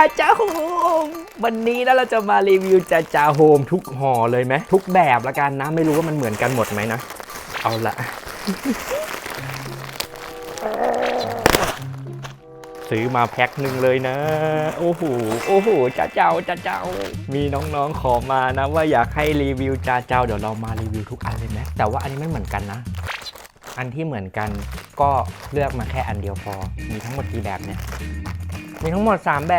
จ้าจาโฮมวันนี้นะเราจะมารีวิวจ้าจ้าโฮมทุกห่อเลยไหมทุกแบบละกันนะไม่รู้ว่ามันเหมือนกันหมดไหมนะ เอาละซื้อมาแพ็คหนึ่งเลยนะ โอ้โหโอ้โหจ้าเจ้าจ้าเจ้า มีน้องๆขอมานะ ว่าอยากให้รีวิวจ้าเจ้าเดี๋ยวเรามารีวิวทุกอันเลยนะแต่ว่าอันนี้ไม่เหมือนกันนะ อันที่เหมือนกันก็เลือกมาแค่อันเดียวพอ มีทั้งหมดกี่แบบเนี่ย มีทั้งหมด 3 แบ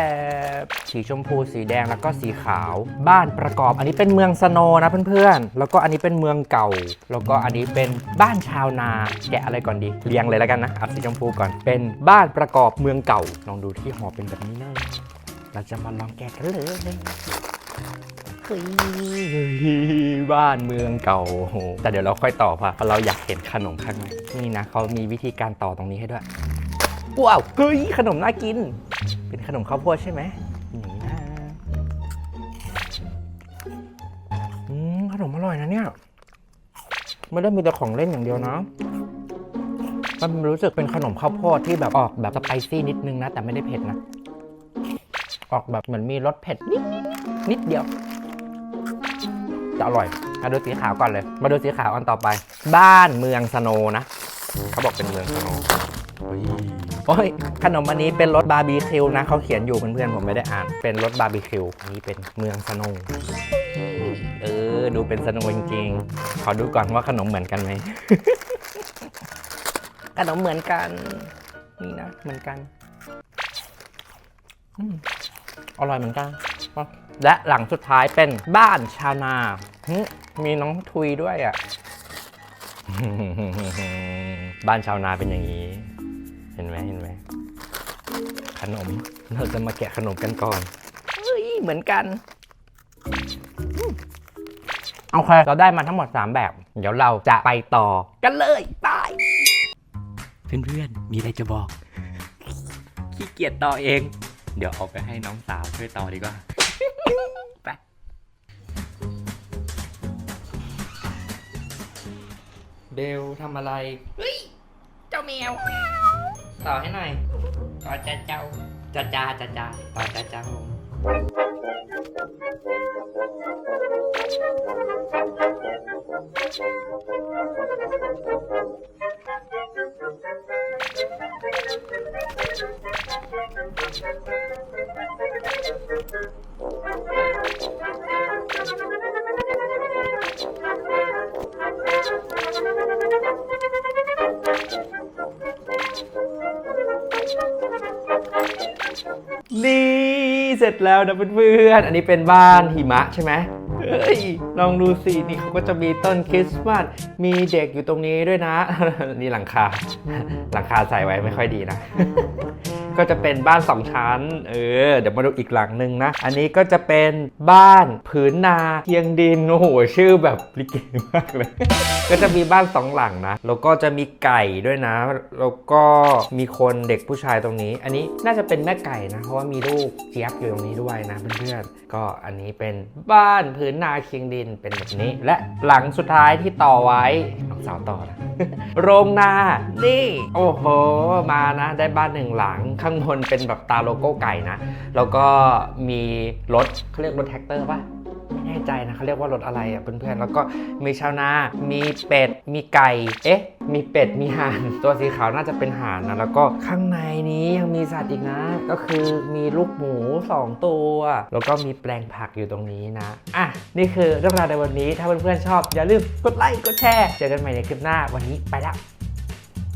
บ สีชมพู สีแดงแล้วก็สีขาว บ้านประกอบ อันนี้เป็นเมืองสโนนะเพื่อนๆ แล้วก็อันนี้เป็นเมืองเก่า แล้วก็อันนี้เป็นบ้านชาวนา แกะอะไรก่อนดี เรียงเลยแล้วกันนะเอาสีชมพูก่อน เป็นบ้านประกอบเมืองเก่า ลองดูที่ห่อเป็นแบบนี้นะเราจะมาลองแกะกันเลยเฮ้ยบ้านเมืองเก่า แต่เดี๋ยวเราค่อยต่อพะเพราะเราอยากเห็นขนมข้างใน นี่นะเขามีวิธีการต่อตรงนี้ให้ด้วย ว้าวเฮ้ยขนมน่ากิน เป็นขนมข้าวโพดใช่ไหมนี่นะอืมขนมอร่อยนะเนี่ย ไม่ได้มีแต่ของเล่นอย่างเดียวนะมันรู้สึกเป็นขนมข้าวโพดที่แบบออกแบบสไปซี่นิดนึงนะ แต่ไม่ได้เผ็ดนะ ออกแบบเหมือนมีรสเผ็ดนิดนิดเดียว จะอร่อยมาดูสีขาวก่อนเลย มาดูสีขาวอันต่อไป บ้านเมืองสโนนะ เขาบอกเป็นเมืองสโน โอ้ยขนมอันนี้เป็นรสบาร์บีคิวนะเขาเขียนอยู่เพื่อนๆผมไม่ได้อ่าน เป็นรสบาร์บีคิวอันนี้เป็นเมืองสโนว์เออ ดูเป็นสโนว์จริงๆขอดูก่อนว่าขนมเหมือนกันไหมขนมเหมือนกัน นี่นะ เหมือนกันอืมอร่อยเหมือนกัน และหลังสุดท้ายเป็นบ้านชาวนาหึมีน้องทุยด้วยอะ บ้านชาวนาเป็นอย่างนี้เห็นไหมเห็นไหมขนมเราจะมาแกะขนมกันก่อนเฮ้ยเหมือนกันอืมโอเคเราได้มาทั้งหมด 3 แบบ เดี๋ยวเราจะไปต่อกันเลยไปเพื่อนๆมีอะไรจะบอก ขี้เกียจต่อเอง เดี๋ยวเอาไปให้น้องสาวช่วยต่อดีกว่าไปเบลทำอะไรเฮ้ยเจ้าแมว ต่อให้หน่อย ต่อจ้าเจ้าจ้าจ้าจ้าจ้าต่อจ้าเจ้า นี่เสร็จแล้วนะเพื่อนๆ อันนี้เป็นบ้านหิมะใช่ไหมเฮ้ยลองดูสินี่เขาก็จะมีต้นคริสต์มาสมีเด็กอยู่ตรงนี้ด้วยนะ นี่หลังคา หลังคาใส่ไว้ไม่ค่อยดีนะ ก็จะเป็นบ้านสองชั้น เออ เดี๋ยวมาดูอีกหลังหนึ่งนะ อันนี้ก็จะเป็นบ้านผืนนาเทียงดิน โอ้โห ชื่อแบบลิเกมากเลย ก็จะมีบ้านสองหลังนะ แล้วก็จะมีไก่ด้วยนะ แล้วก็มีคนเด็กผู้ชายตรงนี้ อันนี้น่าจะเป็นแม่ไก่นะ เพราะว่ามีลูกเจี๊ยบอยู่ตรงนี้ด้วยนะเพื่อนๆ ก็อันนี้เป็นบ้านผืนนาเคียงดินเป็นแบบนี้ และหลังสุดท้ายที่ต่อไว้น้องสาวต่อนะ โรงนา นี่ โอ้โห มานะ ได้บ้านหนึ่งหลัง ข้างบนเป็นแบบตาโลโก้ไก่นะ แล้วก็มีรถเขาเรียกรถแท็กเตอร์ป่ะ น่ใจนะเขาเรียกว่ารถอะไรอะเพื่อนๆ แล้วก็มีชาวนา มีเป็ด มีไก่ เอ๊ะ มีเป็ด มีห่าน ตัวสีขาวน่าจะเป็นห่านนะ แล้วก็ข้างในนี้ยังมีสัตว์อีกนะ ก็คือมีลูกหมู 2 ตัว แล้วก็มีแปลงผักอยู่ตรงนี้นะ อะ นี่คือเรื่องราวในวันนี้ ถ้าเพื่อนๆชอบอย่าลืมกดไลค์ กดแชร์ เจอกันใหม่ในคลิปหน้า วันนี้ไปแล้ว